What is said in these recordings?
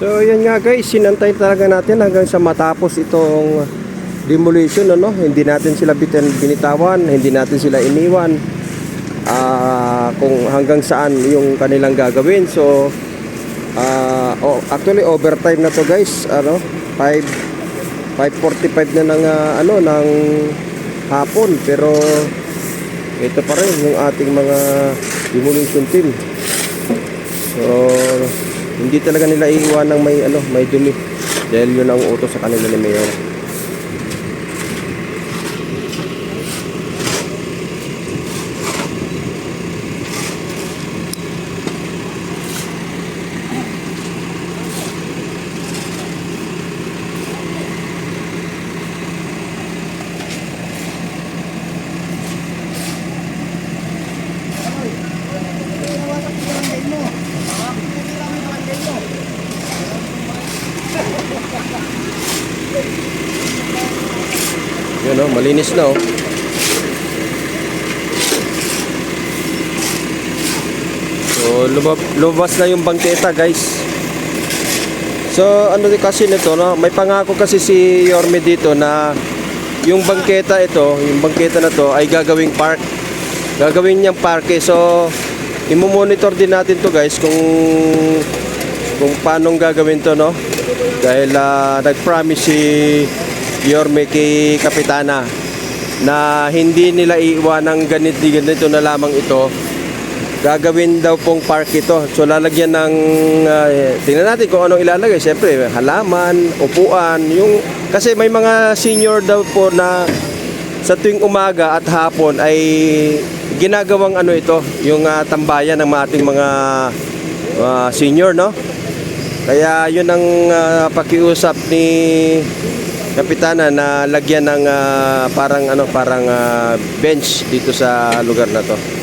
So yan nga guys, sinantay talaga natin hanggang sa matapos itong demolition ano, hindi natin sila bitin, binitawan, hindi natin sila iniwan. Ah, kung hanggang saan yung kanilang gagawin. So ah, oh, actually overtime na to guys, ano, 5 5:45 na ng ah, ano ng hapon pero ito pa rin yung ating mga demolition team. So, hindi talaga nila iiwan ng may ano, may dumi. Dahil yun ang utos sa kanila ni Mayor. Malinis na oh. So, lumab lumabas na yung bangketa, guys. So, ano kasi nito, no? May pangako kasi si Yorme dito na yung bangketa ito, yung bangketa na to ay gagawing park. Gagawin niyang parke. So, imo-monitor din natin to, guys, kung kung paano gagawin to, no? Dahil ah, nag-promise si Yorme kay Kapitana na hindi nila iiwan ng ganito, na lamang ito gagawin daw pong park ito. So lalagyan ng eh, tingnan natin kung anong ilalagay. Siyempre, halaman, upuan, yung kasi may mga senior daw po na sa tuwing umaga at hapon ay ginagawang ano ito, yung ah, tambayan ng ating mga ah, senior, no? Kaya yun ang ah, pakiusap ni Kapitana na lagyan ng ah, parang ano parang ah, bench dito sa lugar na to.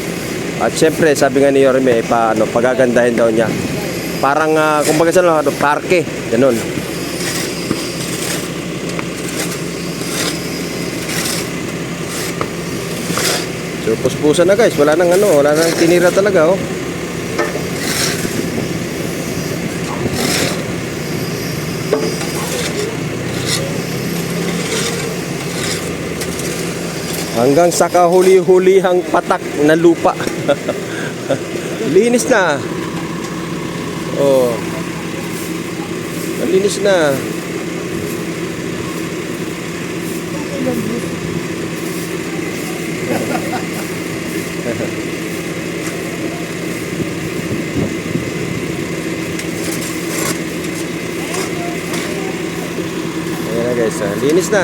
At siyempre, sabi nga ni Yorme, pa, ano, pagagandahin daw niya. Parang, uh, kumbaga sa ano, parke. Ganun. So, puspusan na guys. Wala nang ano, wala nang tinira talaga, oh. Hanggang sa kahuli-hulihang patak na lupa. Linis na. Oh. Linis na. Ayan na guys, ah. linis na.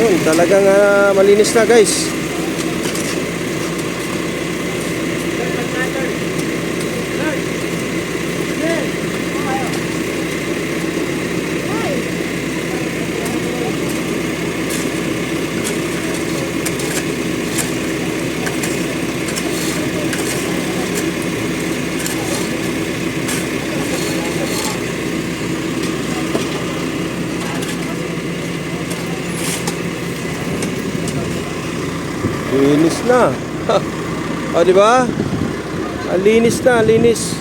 Yun, talagang ah, malinis na guys. Na. o, di ba? Ang linis na, linis.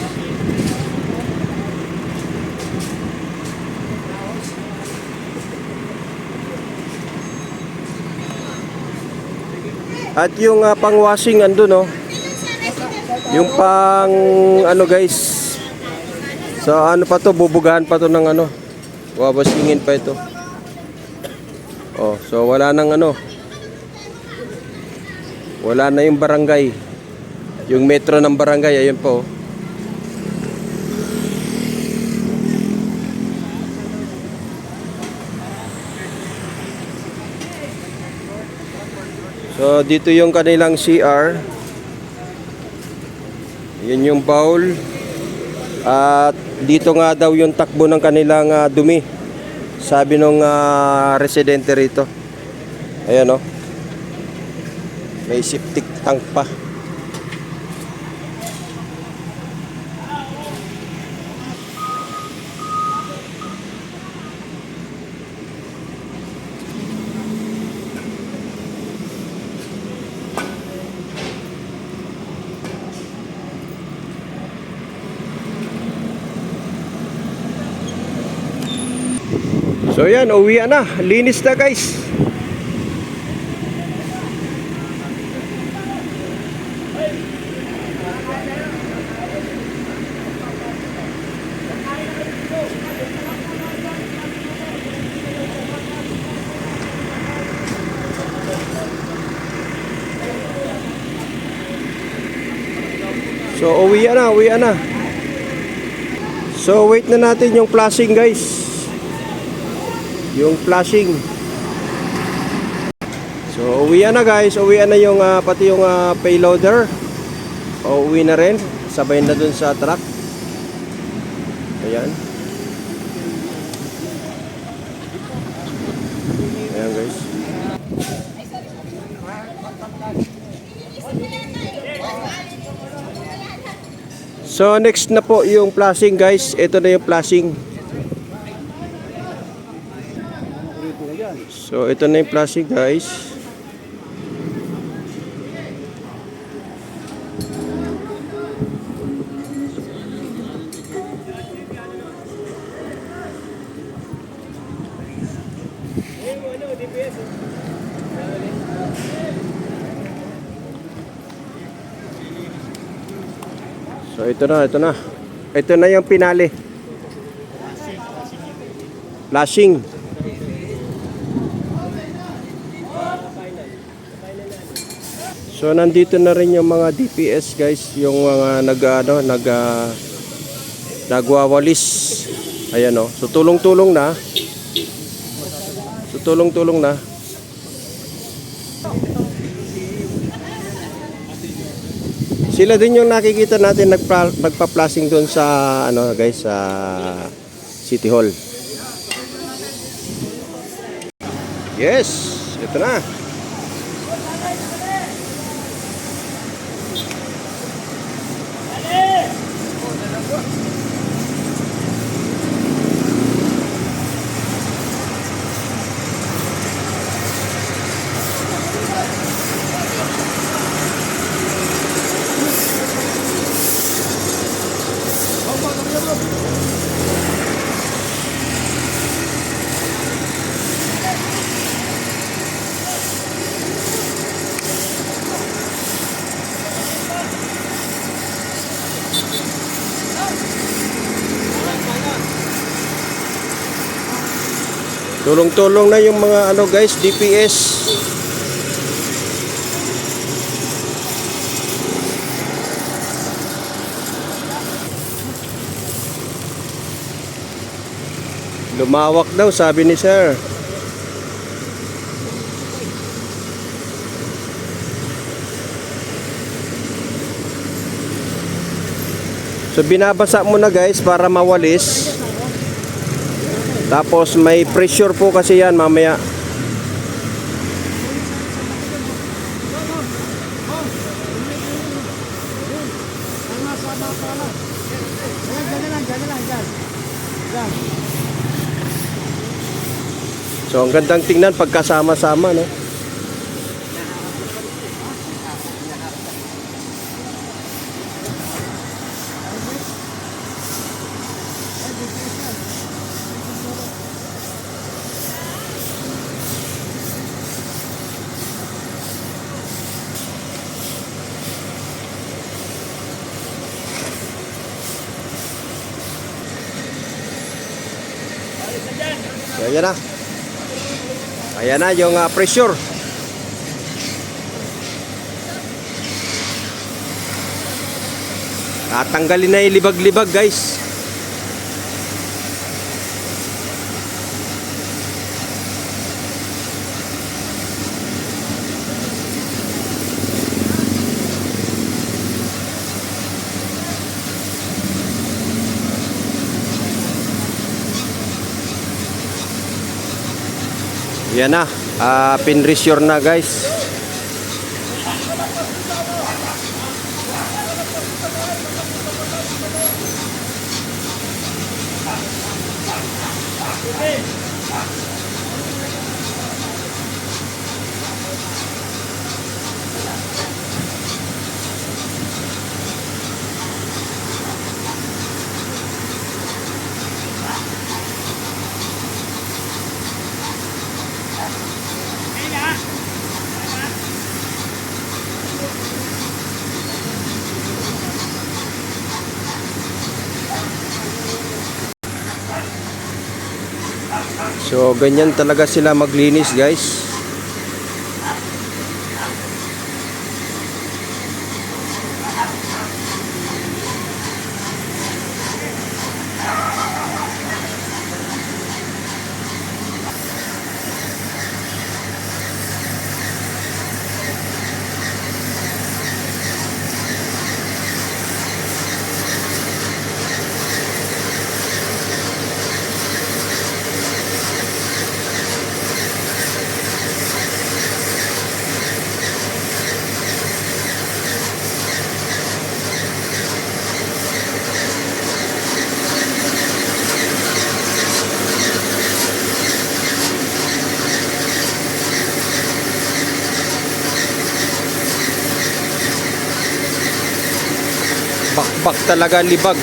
At yung ah, pang-washing andun, no? Yung pang, ano guys, sa ano pa to, bubugahan pa to ng ano. Wawashingin pa ito. Oh, so wala nang ano, wala na yung barangay. Yung metro ng barangay, ayun po. So, dito yung kanilang CR. Yun yung bowl. At dito nga daw yung takbo ng kanilang ah, dumi. Sabi nung ah, residente rito. Ayan oh. May septic tank pa. So yan, uwian na. Linis na guys. So uwi na, uwi na. So wait na natin yung flashing guys. Yung flashing. So uwi na guys, uwi na yung ah, pati yung ah, payloader. O uwi na rin, sabay na dun sa truck. Ayan guys. So next na po yung flashing guys. Ito na yung flashing. So ito na yung flashing guys. So ito na, ito na. Ito na yung pinali. Flashing. So nandito na rin yung mga DPS guys, yung mga nag ano, nag ah, nagwawalis. Ayan oh. So tulong-tulong na. So tulong-tulong na. Sila din yung nakikita natin nagpa, nagpa-flashing doon sa ano guys sa City Hall. Yes, ito na. Tulong-tulong na yung mga ano guys, DPS. Lumawak daw sabi ni sir. So binabasa mo na guys para mawalis. Tapos may pressure po kasi yan mamaya. So ang gandang tingnan pagkasama-sama no. Ayan na. Ayan na yung ah, pressure. Tatanggalin na yung libag-libag guys. Yan na. Ah, pinresure na guys. So, ganyan talaga sila maglinis, guys. Bakbak talaga libag.